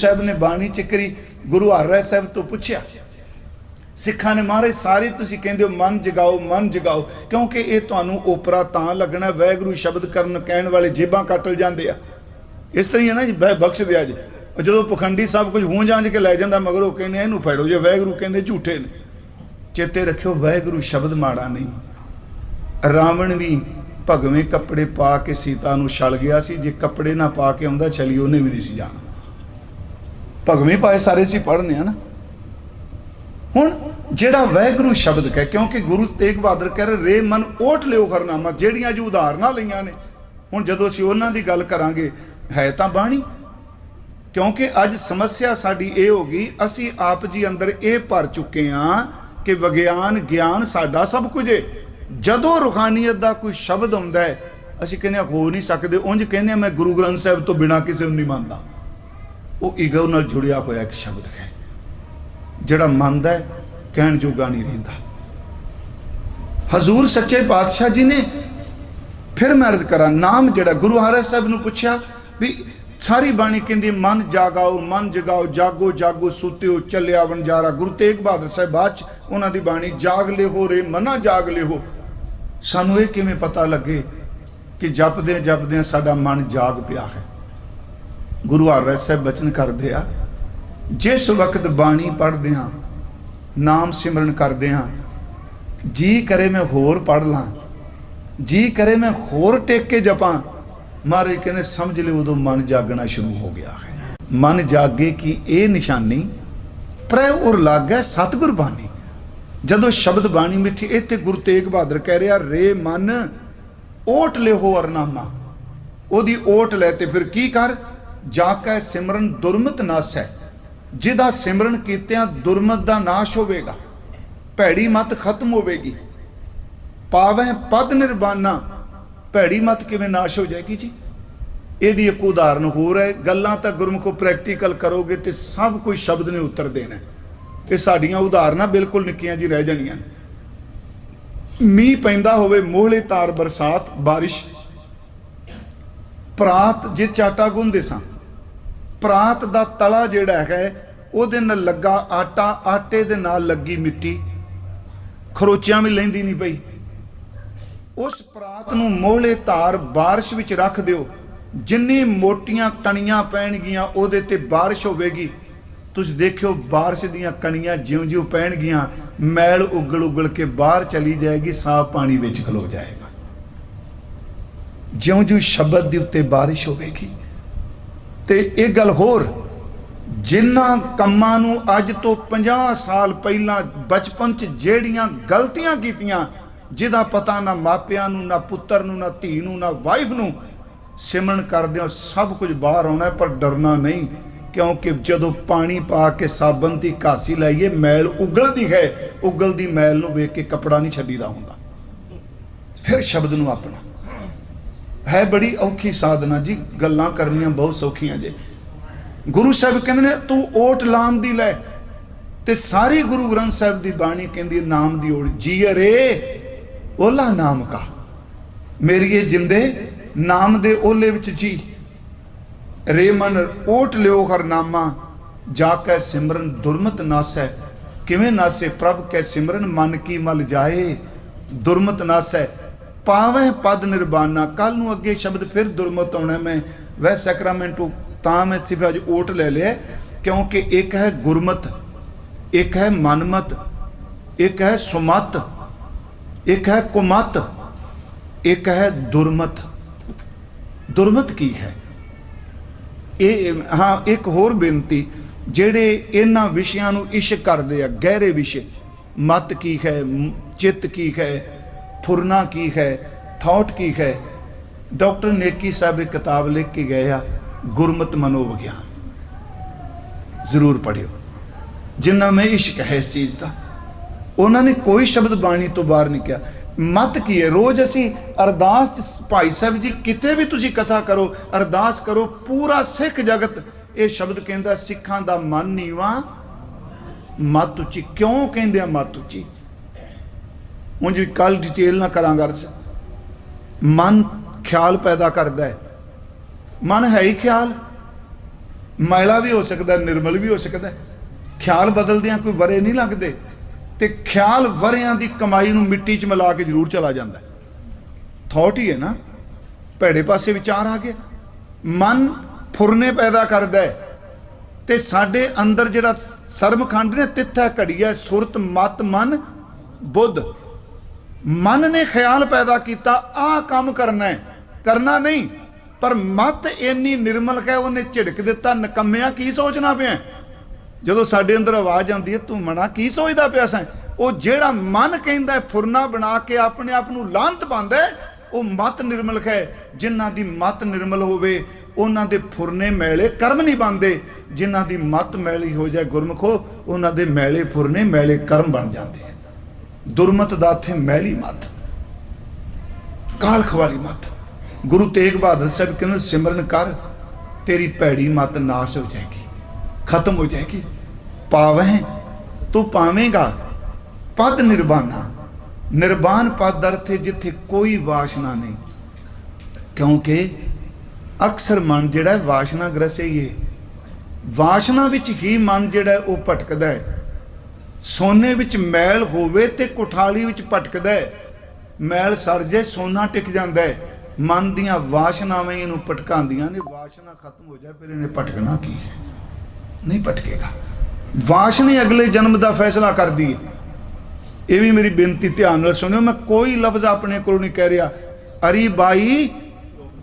ਸਾਹਿਬ ਨੇ ਬਾਣੀ ਚੱਕਰੀ ਗੁਰੂ ਹਰਿ ਸਾਹਿਬ ਤੋਂ ਪੁੱਛਿਆ ਸਿੱਖਾਂ ਨੇ ਮਹਾਰਾਜ ਸਾਰੇ ਤੁਸੀਂ ਕਹਿੰਦੇ ਹੋ ਮਨ ਜਗਾਓ ਮਨ ਜਗਾਓ ਕਿਉਂਕਿ ਇਹ ਤੁਹਾਨੂੰ ਓਪਰਾ ਤਾਂ ਲੱਗਣਾ ਵੈਗਰੂ ਸ਼ਬਦ ਕਰਨ ਕਹਿਣ ਵਾਲੇ ਜੇਬਾਂ ਕੱਟਲ ਜਾਂਦੇ ਆ ਇਸ ਤਰ੍ਹਾਂ ਹੀ ਹੈ ਨਾ ਜੀ ਬੈ ਬਖਸ਼ ਦਿਆ ਜੀ ਜਦੋਂ ਪਖੰਡੀ ਸਭ ਕੁਝ ਹੂੰ ਜਾਂਝ ਕੇ ਲੈ ਜਾਂਦਾ ਮਗਰ ਉਹ ਕਹਿੰਦੇ ਇਹਨੂੰ ਫੜੋ ਜੇ ਵੈਗਰੂ ਕਹਿੰਦੇ ਝੂਠੇ ਨੇ ਚੇਤੇ ਰੱਖਿਓ ਵੈਗਰੂ ਸ਼ਬਦ ਮਾੜਾ ਨਹੀਂ ਰਾਵਣ ਵੀ ਭਗਵੇਂ ਕੱਪੜੇ ਪਾ ਕੇ ਸੀਤਾ ਨੂੰ ਛਲ ਗਿਆ ਸੀ ਜੇ ਕੱਪੜੇ ਨਾ ਪਾ ਕੇ ਆਉਂਦਾ ਛਲੀ ਉਹਨੇ ਵੀ ਨਹੀਂ ਸੀ ਜਾਣਾ ਭਗਵੇਂ ਪਾਏ ਸਾਰੇ ਸੀ ਪੜ੍ਹਨੇ ਆ ਨਾ। ਹੁਣ ਜਿਹੜਾ ਵੈਗਰੂ ਸ਼ਬਦ ਕਹੇ ਕਿਉਂਕਿ ਗੁਰੂ ਤੇਗ ਬਹਾਦਰ ਕਹਿ ਰਹੇ ਰੇ ਮਨ ਓਟ ਲਿਓ ਹਰਨਾਮਾ ਜਿਹੜੀਆਂ ਜੋ ਉਦਾਹਰਨਾਂ ਲਈਆਂ ਨੇ। ਹੁਣ ਜਦੋਂ ਅਸੀਂ ਉਹਨਾਂ ਦੀ ਗੱਲ ਕਰਾਂਗੇ ਹੈ ਤਾਂ ਬਾਣੀ। ਕਿਉਂਕਿ ਅੱਜ ਸਮੱਸਿਆ ਸਾਡੀ ਇਹ ਹੋ ਗਈ ਅਸੀਂ ਆਪ ਜੀ ਅੰਦਰ ਇਹ ਭਰ ਚੁੱਕੇ ਹਾਂ ਕਿ ਵਿਗਿਆਨ ਗਿਆਨ ਸਾਡਾ ਸਭ ਕੁਝ ਹੈ ਜਦੋਂ ਰੂਹਾਨੀਅਤ ਦਾ ਕੋਈ ਸ਼ਬਦ ਆਉਂਦਾ ਹੈ ਅਸੀਂ ਕਹਿੰਦੇ ਹਾਂ, ਹੋ ਨਹੀਂ ਸਕਦੇ। ਉਂਝ ਕਹਿੰਦੇ ਹਾਂ, ਮੈਂ ਗੁਰੂ ਗ੍ਰੰਥ ਸਾਹਿਬ ਤੋਂ ਬਿਨਾ ਕਿਸੇ ਨੂੰ ਨਹੀਂ ਮੰਨਦਾ। ਉਹ ਈਗੋ ਨਾਲ ਜੁੜਿਆ ਹੋਇਆ ਇੱਕ ਸ਼ਬਦ ਹੈ, ਜਿਹੜਾ ਮੰਨਦਾ ਹੈ, ਕਹਿਣ ਜੋਗਾ ਨਹੀਂ ਰਹਿੰਦਾ। ਹਜ਼ੂਰ ਸੱਚੇ ਪਾਤਸ਼ਾਹ ਜੀ ਨੇ ਫਿਰ ਮੈਂ ਅਰਜ਼ ਕਰਾਂ, ਨਾਮ ਜਿਹੜਾ ਗੁਰੂ ਹਰਿ ਸਾਹਿਬ ਨੂੰ ਪੁੱਛਿਆ ਵੀ ਸਾਰੀ ਬਾਣੀ ਕਹਿੰਦੀ ਮਨ ਜਾਗਾਓ, ਮਨ ਜਗਾਓ, ਜਾਗੋ ਜਾਗੋ, ਸੁਤਿਓ, ਚੱਲਿਆ ਵਣਜਾਰਾ, ਗੁਰੂ ਤੇਗ ਬਹਾਦਰ ਸਾਹਿਬ ਬਾਅਦ ਚ ਉਹਨਾਂ ਦੀ ਬਾਣੀ, ਜਾਗ ਲਿਓ ਰੇ, ਮਨਾ ਜਾਗ ਲਿਓ ਸਾਨੂੰ ਇਹ ਕਿਵੇਂ ਪਤਾ ਲੱਗੇ ਕਿ ਜਪਦੇ ਜਪਦੇ ਸਾਡਾ ਮਨ ਜਾਗ ਪਿਆ ਹੈ? ਗੁਰੂ ਹਰਿ ਸਾਹਿਬ ਬਚਨ ਕਰਦੇ ਆ। ਜਿਸ ਵਕਤ ਬਾਣੀ ਪੜ੍ਹਦੇ ਹਾਂ, ਨਾਮ ਸਿਮਰਨ ਕਰਦੇ ਹਾਂ, ਜੀ ਕਰੇ ਮੈਂ ਹੋਰ ਪੜ੍ਹ ਲਾਂ, ਜੀ ਕਰੇ ਮੈਂ ਹੋਰ ਟੇਕ ਕੇ ਜਪਾਂ, ਮਹਾਰਾਜ ਕਹਿੰਦੇ ਸਮਝ ਲਿਓ ਉਦੋਂ ਮਨ ਜਾਗਣਾ ਸ਼ੁਰੂ ਹੋ ਗਿਆ ਹੈ। ਮਨ ਜਾਗੇ ਕਿ ਇਹ ਨਿਸ਼ਾਨੀ ਪ੍ਰੈ ਉਰ ਲਾਗੈ ਸਤਿਗੁਰ ਬਾਣੀ ਜਦੋਂ ਸ਼ਬਦ ਬਾਣੀ ਮਿੱਠੀ ਇੱਥੇ ਗੁਰੂ ਤੇਗ ਬਹਾਦਰ ਕਹਿ ਰਿਹਾ, ਰੇ ਮਨ, ਓਟ ਲਿਓ ਅਰਨਾਮਾ। ਉਹਦੀ ਓਟ ਲੈ ਤੇ ਫਿਰ ਕੀ ਕਰ? ਜਾ ਕੇ ਸਿਮਰਨ ਦੁਰਮਤ ਨਾਸ ਹੈ। ਜਿਹਦਾ ਸਿਮਰਨ ਕੀਤਿਆਂ ਦੁਰਮਤ ਦਾ ਨਾਸ਼ ਹੋਵੇਗਾ, ਭੈੜੀ ਮਤ ਖਤਮ ਹੋਵੇਗੀ। ਪਾਵੈ ਪਦ ਨਿਰਬਾਨਾ ਭੈੜੀ ਮਤ ਕਿਵੇਂ ਨਾਸ਼ ਹੋ ਜਾਏਗੀ ਜੀ? ਇਹਦੀ ਇੱਕ ਉਦਾਹਰਨ ਹੋਰ ਹੈ, ਗੱਲਾਂ ਤਾਂ ਗੁਰਮੁਖੋ ਪ੍ਰੈਕਟੀਕਲ ਕਰੋਗੇ ਤੇ ਸਭ ਕੁਝ ਸ਼ਬਦ ਨੇ ਉੱਤਰ ਦੇਣਾ ਇਹ ਸਾਡੀਆਂ ਉਦਾਹਰਨਾਂ ਬਿਲਕੁਲ ਨਿੱਕੀਆਂ ਜੀ ਰਹਿ ਜਾਣੀਆਂ ਮੀਂਹ ਪੈਂਦਾ ਹੋਵੇ, ਮੋਹਲੇ ਤਾਰ ਬਰਸਾਤ, ਬਾਰਿਸ਼। ਪ੍ਰਾਤ ਜੇ ਚਾਟਾ ਗੁੰਦੇ ਸਾਂ ਪ੍ਰਾਤ ਦਾ ਤਲਾ ਜਿਹੜਾ ਹੈਗਾ ਉਹਦੇ ਨਾਲ ਲੱਗਾ ਆਟਾ, ਆਟੇ ਦੇ ਨਾਲ ਲੱਗੀ ਮਿੱਟੀ। ਖਰੋਚਿਆਂ ਵੀ ਲੈਂਦੀ ਨਹੀਂ ਪਈ। ਉਸ ਪ੍ਰਾਤ ਨੂੰ ਮੋਹਲੇ ਧਾਰ ਬਾਰਿਸ਼ ਵਿੱਚ ਰੱਖ ਦਿਓ। ਜਿੰਨੀ ਮੋਟੀਆਂ ਕਣੀਆਂ ਪੈਣਗੀਆਂ, ਉਹਦੇ ਤੇ ਬਾਰਿਸ਼ ਹੋਵੇਗੀ। ਤੁਸੀਂ ਦੇਖਿਓ, ਬਾਰਿਸ਼ ਦੀਆਂ ਕਣੀਆਂ ਜਿਉਂ-ਜਿਉਂ ਪੈਣਗੀਆਂ, ਮੈਲ ਉਗਲ ਉਗਲ ਕੇ ਬਾਹਰ ਚਲੀ ਜਾਏਗੀ, ਸਾਫ਼ ਪਾਣੀ ਵਿੱਚ ਖਲੋ ਜਾਏਗਾ। ਜਿਉਂ-ਜਿਉਂ ਸ਼ਬਦ ਦੇ ਉੱਤੇ ਬਾਰਿਸ਼ ਹੋਵੇਗੀ। ਤੇ ਇਹ ਗੱਲ ਹੋਰ, ਜਿਨ੍ਹਾਂ ਕੰਮਾਂ ਨੂੰ ਅੱਜ ਤੋਂ 50 ਸਾਲ ਪਹਿਲਾਂ ਬਚਪਨ 'ਚ ਜਿਹੜੀਆਂ ਗਲਤੀਆਂ ਕੀਤੀਆਂ, ਜਿਹਦਾ ਪਤਾ ਨਾ ਮਾਪਿਆਂ ਨੂੰ, ਨਾ ਪੁੱਤਰ ਨੂੰ, ਨਾ ਧੀ ਨੂੰ, ਨਾ ਵਾਈਫ ਨੂੰ, ਸਿਮਰਨ ਕਰਦੇ ਹੋ ਸਭ ਕੁਝ ਬਾਹਰ ਆਉਣਾ ਪਰ ਡਰਨਾ ਨਹੀਂ, ਕਿਉਂਕਿ ਜਦੋਂ ਪਾਣੀ ਪਾ ਕੇ ਸਾਬਣ ਦੀ ਕਾਸੀ ਲਾਈਏ, ਮੈਲ ਉਗਲਦੀ ਹੈ, ਉਗਲਦੀ ਮੈਲ ਨੂੰ ਵੇਖ ਕੇ ਕਪੜਾ ਨਹੀਂ ਛੱਡੀਦਾ ਹੁੰਦਾ। ਫਿਰ ਸ਼ਬਦ ਨੂੰ ਆਪਣਾ। ਹੈ ਬੜੀ ਔਖੀ ਸਾਧਨਾ ਜੀ, ਗੱਲਾਂ ਕਰਨੀਆਂ ਬਹੁਤ ਸੌਖੀਆਂ ਜੇ। ਗੁਰੂ ਸਾਹਿਬ ਕਹਿੰਦੇ ਨੇ, ਤੂੰ ਓਟ ਲਾਮ ਦੀ ਲੈ। ਤੇ ਸਾਰੀ ਗੁਰੂ ਗ੍ਰੰਥ ਸਾਹਿਬ ਦੀ ਬਾਣੀ ਕਹਿੰਦੀ ਨਾਮ ਦੀ ਓਟ ਜੀ ਅਰੇ ਓਲਾ ਨਾਮ ਕਾ। ਮੇਰੀਏ ਜਿੰਦੇ, ਨਾਮ ਦੇ ਓਲੇ ਵਿੱਚ ਜੀ, ਰੇ ਮਨ ਓਟ ਲਿਓ ਹਰਨਾਮਾ ਜਾ ਕੇ ਸਿਮਰਨ ਦੁਰਮਤ ਨਾਸੈ। ਕਿਵੇਂ ਨਾਸੇ ਪ੍ਰਭ ਕੈ ਸਿਮਰਨ, ਮਨ ਕੀ ਮਲ ਜਾਏ, ਦੁਰਮਤ ਨਾਸੈ। ਪਾਵੇਂ ਪਦ ਨਿਰਬਾਨਾ ਕੱਲ ਨੂੰ ਅੱਗੇ ਸ਼ਬਦ ਫਿਰ ਦੁਰਮਤ ਆਉਣਾ ਮੈਂ। ਵੈ ਸੈਕਰਾਮੈਂਟੂ ਤਾਂ ਮੈਂ ਸਿਰਫ ਅੱਜ ਓਟ ਲੈ ਲਿਆ, ਕਿਉਂਕਿ ਇੱਕ ਹੈ ਗੁਰਮਤ, ਇੱਕ ਹੈ ਮਨਮਤ, ਇੱਕ ਹੈ ਸੁਮਤ, ਇੱਕ ਹੈ ਕੁਮਤ, ਇੱਕ ਹੈ ਦੁਰਮਤ। ਦੁਰਮਤ ਕੀ ਹੈ? ਇਹ, ਹਾਂ, ਇੱਕ ਹੋਰ ਬੇਨਤੀ, ਜਿਹੜੇ ਇਹਨਾਂ ਵਿਸ਼ਿਆਂ ਨੂੰ ਇਸ਼ਕ ਕਰਦੇ ਆ, ਗਹਿਰੇ ਵਿਸ਼ੇ, ਮਤ ਕੀ ਹੈ, ਚਿੱਤ ਕੀ ਹੈ ਫੁਰਨਾ ਕੀ ਹੈ, ਥਾਟ ਕੀ ਹੈ? ਡਾਕਟਰ ਨੇਕੀ ਸਾਹਿਬ ਇੱਕ ਕਿਤਾਬ ਲਿਖ ਕੇ ਗਏ ਆ, ਗੁਰਮਤ ਮਨੋਵਿਗਿਆਨ। ਜ਼ਰੂਰ ਪੜਿਓ ਜਿੰਨਾ ਮੈਂ ਇਸ਼ਕ ਹੈ ਇਸ ਚੀਜ਼ ਦਾ, ਉਹਨਾਂ ਨੇ ਕੋਈ ਸ਼ਬਦ ਬਾਣੀ ਤੋਂ ਬਾਹਰ ਨਹੀਂ ਕਿਹਾ। ਮਤ ਕੀ ਹੈ? ਰੋਜ਼ ਅਸੀਂ ਅਰਦਾਸ ਭਾਈ ਸਾਹਿਬ ਜੀ, ਕਿਤੇ ਵੀ ਤੁਸੀਂ ਕਥਾ ਕਰੋ, ਅਰਦਾਸ ਕਰੋ, ਪੂਰਾ ਸਿੱਖ ਜਗਤ, ਇਹ ਸ਼ਬਦ ਕਹਿੰਦਾ, ਸਿੱਖਾਂ ਦਾ ਮਨ ਨੀਵਾ, ਮਤ ਉੱਚੀ। ਕਿਉਂ ਕਹਿੰਦੇ ਆ ਮਤ ਉੱਚੀ? ਉਂਝ ਕੱਲ ਡਿਟੇਲ ਨਾ ਕਰਾਂਗਾ ਅਰਜ਼। ਮਨ ਖਿਆਲ ਪੈਦਾ ਕਰਦਾ ਹੈ। ਮਨ ਹੈ ਹੀ ਖਿਆਲ। ਮੈਲਾ ਵੀ ਹੋ ਸਕਦਾ ਨਿਰਮਲ ਵੀ ਹੋ ਸਕਦਾ ਖਿਆਲ ਬਦਲਦਿਆਂ ਕੋਈ ਵਰੇ ਨਹੀਂ ਲੱਗਦੇ ਤੇ ਖਿਆਲ ਵਰਿਆਂ ਦੀ ਕਮਾਈ ਨੂੰ ਮਿੱਟੀ 'ਚ ਮਿਲਾ ਕੇ ਜ਼ਰੂਰ ਚਲਾ ਜਾਂਦਾ ਥਾਟ ਹੀ ਹੈ ਨਾ, ਭੈੜੇ ਪਾਸੇ ਵਿਚਾਰ ਆ ਗਿਆ। ਮਨ ਫੁਰਨੇ ਪੈਦਾ ਕਰਦਾ ਹੈ ਤੇ ਸਾਡੇ ਅੰਦਰ ਜਿਹੜਾ ਸਰਮਖੰਡ ਨੇ ਤਿੱਥਾ ਘੜੀਆ, ਸੁਰਤ, ਮਤ, ਮਨ, ਬੁੱਧ ਮਨ ਨੇ ਖਿਆਲ ਪੈਦਾ ਕੀਤਾ, ਆਹ ਕੰਮ ਕਰਨਾ ਹੈ। ਕਰਨਾ ਨਹੀਂ, ਪਰ ਮਤ ਇੰਨੀ ਨਿਰਮਲ ਹੈ, ਉਹਨੇ ਝਿੜਕ ਦਿੱਤਾ, ਨਕੰਮਿਆ ਕੀ ਸੋਚਣਾ ਪਿਆ? ਜਦੋਂ ਸਾਡੇ ਅੰਦਰ ਆਵਾਜ਼ ਆਉਂਦੀ ਹੈ, ਤੂੰ ਮਨਾ ਕੀ ਸੋਚਦਾ ਪਿਆ ਸੈਂ? ਉਹ ਜਿਹੜਾ ਮਨ ਕਹਿੰਦਾ ਫੁਰਨਾ ਬਣਾ ਕੇ ਆਪਣੇ ਆਪ ਨੂੰ ਲਾਂਤ ਪਾਉਂਦਾ ਉਹ ਮਤ ਨਿਰਮਲ ਹੈ। ਜਿਨ੍ਹਾਂ ਦੀ ਮਤ ਨਿਰਮਲ ਹੋਵੇ, ਉਹਨਾਂ ਦੇ ਫੁਰਨੇ ਮੈਲੇ ਕਰਮ ਨਹੀਂ ਬਣਦੇ। ਜਿਨ੍ਹਾਂ ਦੀ ਮਤ ਮੈਲੀ ਹੋ ਜਾਏ ਗੁਰਮਖੋ, ਉਹਨਾਂ ਦੇ ਮੈਲੇ ਫੁਰਨੇ ਮੈਲੇ ਕਰਮ ਬਣ ਜਾਂਦੇ ਆ। ਦੁਰਮਤ ਦਾਥੇ ਮੈਲੀ ਮਤ। ਕਾਲਖ ਵਾਲੀ ਮਤ। ਗੁਰੂ ਤੇਗ ਬਹਾਦਰ ਸਾਹਿਬ ਕਹਿੰਦੇ ਸਿਮਰਨ ਕਰ, ਤੇਰੀ ਭੈੜੀ ਮਤ ਨਾਸ਼ ਹੋ ਜਾਏਗੀ, ਖਤਮ ਹੋ ਜਾਏਗੀ। ਪਾਵਹਿ, ਤੂੰ ਪਾਵੇਂਗਾ ਪਦ ਨਿਰਵਾਣਾ ਨਿਰਵਾਣ ਪਦ ਅਰਥ ਹੈ ਜਿੱਥੇ ਕੋਈ ਵਾਸ਼ਨਾ ਨਹੀਂ। ਕਿਉਂਕਿ ਅਕਸਰ ਮਨ ਜਿਹੜਾ ਵਾਸ਼ਨਾ ਗ੍ਰਸੇ ਹੀ ਹੈ ਵਾਸ਼ਨਾ ਵਿੱਚ ਹੀ ਮਨ ਜਿਹੜਾ ਉਹ ਭਟਕਦਾ ਹੈ। ਸੋਨੇ ਵਿੱਚ ਮੈਲ ਹੋਵੇ ਤੇ ਕੁਠਾਲੀ ਵਿੱਚ ਭਟਕਦਾ ਹੈ। ਮੈਲ ਸਰ ਜੇ ਸੋਨਾ ਟਿਕ ਜਾਂਦਾ ਹੈ। ਮਨ ਦੀਆਂ ਵਾਸ਼ਨਾਵਾਂ ਹੀ ਇਹਨੂੰ ਭਟਕਾਉਂਦੀਆਂ ਨੇ। ਵਾਸ਼ਨਾ ਖਤਮ ਹੋ ਜਾਏ, ਫਿਰ ਇਹਨੇ ਭਟਕਣਾ ਕੀ ਹੈ? ਨਹੀਂ ਭਟਕੇਗਾ। ਵਾਸ਼ਨਾ ਅਗਲੇ ਜਨਮ ਦਾ ਫੈਸਲਾ ਕਰਦੀ ਹੈ। ਇਹ ਵੀ ਮੇਰੀ ਬੇਨਤੀ ਧਿਆਨ ਨਾਲ ਸੁਣਿਓ। ਮੈਂ ਕੋਈ ਲਫ਼ਜ਼ ਆਪਣੇ ਕੋਲ ਨਹੀਂ ਕਹਿ ਰਿਹਾ। ਅਰੀ ਬਾਈ,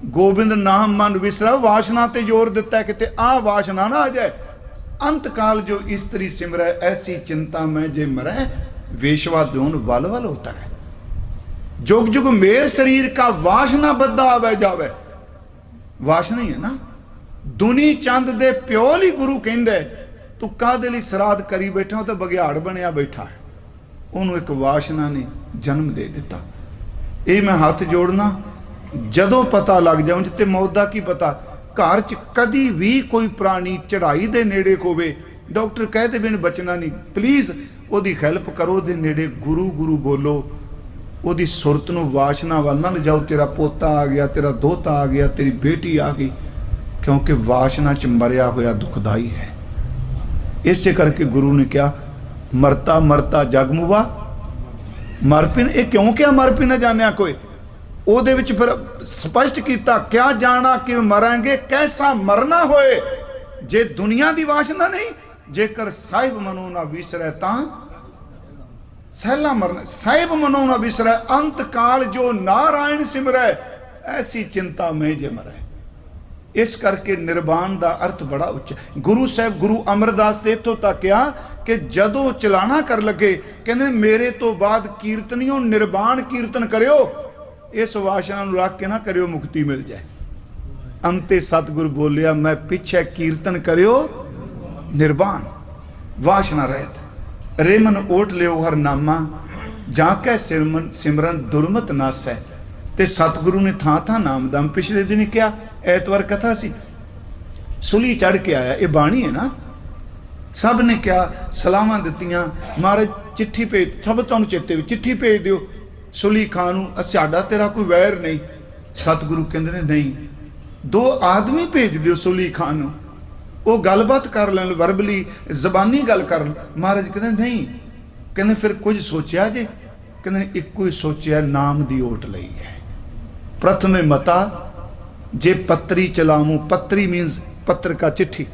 ਗੋਬਿੰਦ ਨਾਮ ਮਨ ਵਿਸਰਾ, ਵਾਸ਼ਨਾ ਤੇ ਜ਼ੋਰ ਦਿੱਤਾ ਕਿਤੇ ਆਹ ਵਾਸ਼ਨਾ ਨਾ ਆ ਜਾਏ। ਅੰਤ ਕਾਲ ਜੋ ਇਸਤਰੀ ਸਿਮਰੈ, ਐਸੀ ਚਿੰਤਾ ਮੈਂ ਜੇ ਮਰੈ, ਵੇਸ਼ਵਾ ਦੋਨ ਵਲ ਵਲ ਹੋਤਾ ਹੈ ਜੁਗ ਜੁਗ ਮੇਰ ਸਰੀਰ ਕਾ ਵਾਸ਼ਨਾ ਬੱਧਾ ਆਵੇ ਜਾਵੇ। ਵਾਸ਼ਨਾ ਹੀ ਹੈ ਨਾ? ਦੁਨੀ ਚੰਦ ਦੇ ਪਿਓ ਲਈ ਗੁਰੂ ਕਹਿੰਦਾ, ਤੂੰ ਕਾਦੇ ਲਈ ਸਰਾਧ ਕਰੀ ਬੈਠਾ ਤੇ ਬਗਿਆੜ ਬਣਿਆ ਬੈਠਾ ਉਹਨੂੰ ਇੱਕ ਵਾਸ਼ਨਾ ਨੇ ਜਨਮ ਦੇ ਦਿੱਤਾ। ਇਹ ਮੈਂ ਹੱਥ ਜੋੜਨਾ, ਜਦੋਂ ਪਤਾ ਲੱਗ ਜਾਉਂ ਜਿੱਤੇ ਮੌਤ ਦਾ ਕੀ ਪਤਾ ਘਰ 'ਚ ਕਦੀ ਵੀ ਕੋਈ ਪ੍ਰਾਣੀ ਚੜਾਈ ਦੇ ਨੇੜੇ ਹੋਵੇ ਡਾਕਟਰ ਕਹਿ ਦੇ ਬਿਨ ਬਚਣਾ ਨਹੀਂ। ਪਲੀਜ਼ ਉਹਦੀ ਹੈਲਪ ਕਰੋ, ਉਹਦੇ ਨੇੜੇ ਗੁਰੂ ਗੁਰੂ ਬੋਲੋ। ਉਹਦੀ ਸੁਰਤ ਨੂੰ ਵਾਸ਼ਨਾ ਵੱਲ ਨਾ ਲਿਜਾਓ, ਤੇਰਾ ਪੋਤਾ ਆ ਗਿਆ, ਤੇਰਾ ਦੋਤਾ ਆ ਗਿਆ, ਤੇਰੀ ਬੇਟੀ ਆ ਗਈ, ਕਿਉਂਕਿ ਵਾਸ਼ਨਾ ਚ ਮਰਿਆ ਹੋਇਆ ਦੁਖਦਾਈ ਹੈ। ਇਸੇ ਕਰਕੇ ਗੁਰੂ ਨੇ ਕਿਹਾ, ਮਰਤਾ ਮਰਤਾ ਜਗਮੁਵਾ ਮਰਪਿਨ ਇਹ ਕਿਉਂ ਕਿਹਾ ਮਰਪਿਨ ਨਾ ਜਾਣਿਆ ਕੋਈ? ਉਹਦੇ ਵਿੱਚ ਫਿਰ ਸਪਸ਼ਟ ਕੀਤਾ, ਕਿਆ ਜਾਣਾ ਕਿ ਮਰਾਂਗੇ, ਕੈਸਾ ਮਰਨਾ ਹੋਏ? ਜੇ ਦੁਨੀਆ ਦੀ ਵਾਸ਼ਨਾ ਨਹੀਂ, ਜੇਕਰ ਸਾਹਿਬ ਮਨੋ ਨਾ ਵਿਸਰੈ ਤਾਂ ਸਹਿਲਾ ਮਰਨ। ਸਾਹਿਬ ਮਨੋ ਨਾ ਵਿਸਰੈ ਅੰਤ ਕਾਲ ਜੋ ਨਾਰਾਇਣ ਸਿਮਰੈ, ਐਸੀ ਚਿੰਤਾ ਮੈਂ ਜੇ ਮਰੈ। ਇਸ ਕਰਕੇ ਨਿਰਵਾਣ ਦਾ ਅਰਥ ਬੜਾ ਉੱਚਾ। ਗੁਰੂ ਸਾਹਿਬ, ਗੁਰੂ ਅਮਰਦਾਸ ਦੇ ਇੱਥੋਂ ਤੱਕ ਆ ਕਿ ਜਦੋਂ ਚਲਾਣਾ ਕਰ ਲੱਗੇ, ਕਹਿੰਦੇ ਮੇਰੇ ਤੋਂ ਬਾਅਦ ਕੀਰਤਨੀਓ ਨਿਰਵਾਣ ਕੀਰਤਨ ਕਰਿਓ। ਇਸ ਵਾਸ਼ਨਾ ਨੂੰ ਰੱਖ ਕੇ ਨਾ ਕਰਿਓ ਮੁਕਤੀ ਮਿਲ ਜਾਏ। ਅੰਤੇ ਸਤਿਗੁਰ ਬੋਲਿਆ, ਮੈਂ ਪਿੱਛੇ ਕੀਰਤਨ ਕਰਿਓ, ਨਿਰਵਾਣ, ਵਾਸ਼ਨਾ ਰਹਿਤ। ਰੇਮਨ ਓਟ ਲਿਓ ਹਰ ਨਾਮਾ, ਜਾਂ ਕੈ ਸਿਮਰਨ ਸਿਮਰਨ ਦੁਰਮਤ ਨਾਸੈ। ਤੇ ਸਤਿਗੁਰੂ ਨੇ ਥਾਂ ਥਾਂ ਨਾਮਦਮ ਪਿਛਲੇ ਦਿਨ ਕਿਹਾ, ਐਤਵਾਰ ਕਥਾ ਸੀ। ਸੁਲੀ ਚੜ ਕੇ ਆਇਆ, ਇਹ ਬਾਣੀ ਹੈ ਨਾ? ਸਭ ਨੇ ਕਿਹਾ, ਸਲਾਮਾਂ ਦਿੱਤੀਆਂ। ਮਹਾਰਾਜ, ਚਿੱਠੀ ਭੇਜ, ਸਭ ਤੁਹਾਨੂੰ ਚੇਤੇ ਵਿੱਚ ਚਿੱਠੀ ਭੇਜ ਦਿਓ। ਸੁਲੀ ਖਾਨ ਨੂੰ, ਅ- ਸਾਡਾ ਤੇਰਾ ਕੋਈ ਵੈਰ ਨਹੀਂ। ਸਤਿਗੁਰੂ ਕਹਿੰਦੇ ਨੇ, ਨਹੀਂ। ਦੋ ਆਦਮੀ ਭੇਜ ਦਿਓ ਸੁਲੀ ਖਾਨ ਨੂੰ। ਉਹ ਗੱਲਬਾਤ ਕਰ ਲੈਣ, ਵਰਬਲੀ ਜ਼ਬਾਨੀ ਗੱਲ ਕਰਨ ਮਹਾਰਾਜ ਕਹਿੰਦੇ, ਨਹੀਂ। ਕਹਿੰਦੇ, ਫਿਰ ਕੁਝ ਸੋਚਿਆ ਜੇ? ਕਹਿੰਦੇ ਨੇ ਇੱਕੋ ਹੀ ਸੋਚਿਆ, ਨਾਮ ਦੀ ਓਟ ਲਈ ਹੈ। ਪ੍ਰਥਮੇ ਮਤਾ, ਜੇ ਪੱਤਰੀ ਚਲਾਮੂ ਪੱਤਰੀ ਮੀਨਸ ਪੱਤਰ ਕਾ ਚਿੱਠੀ।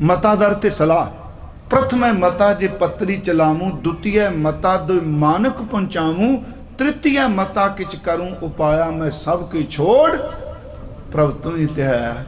ਮਤਾਦਰ ਤੇ ਸਲਾਹ। ਪ੍ਰਥਮੇ ਮਤਾ, ਜੇ ਪੱਤਰੀ ਚਲਾਮੂ ਦੁਤੀਏ ਮਤਾ ਦੋ ਮਾਨਕ ਪਹੁੰਚਾਮੂ ਤ੍ਰਿਤੀਏ ਮਤਾ ਕਿਛ ਕਰੂੰ ਉਪਾਇਆ ਮੈਂ ਸਭ ਕੀ ਛੋੜ। ਪ੍ਰਭ ਤੂੰ ਹੀ ਤੇ ਹੈ।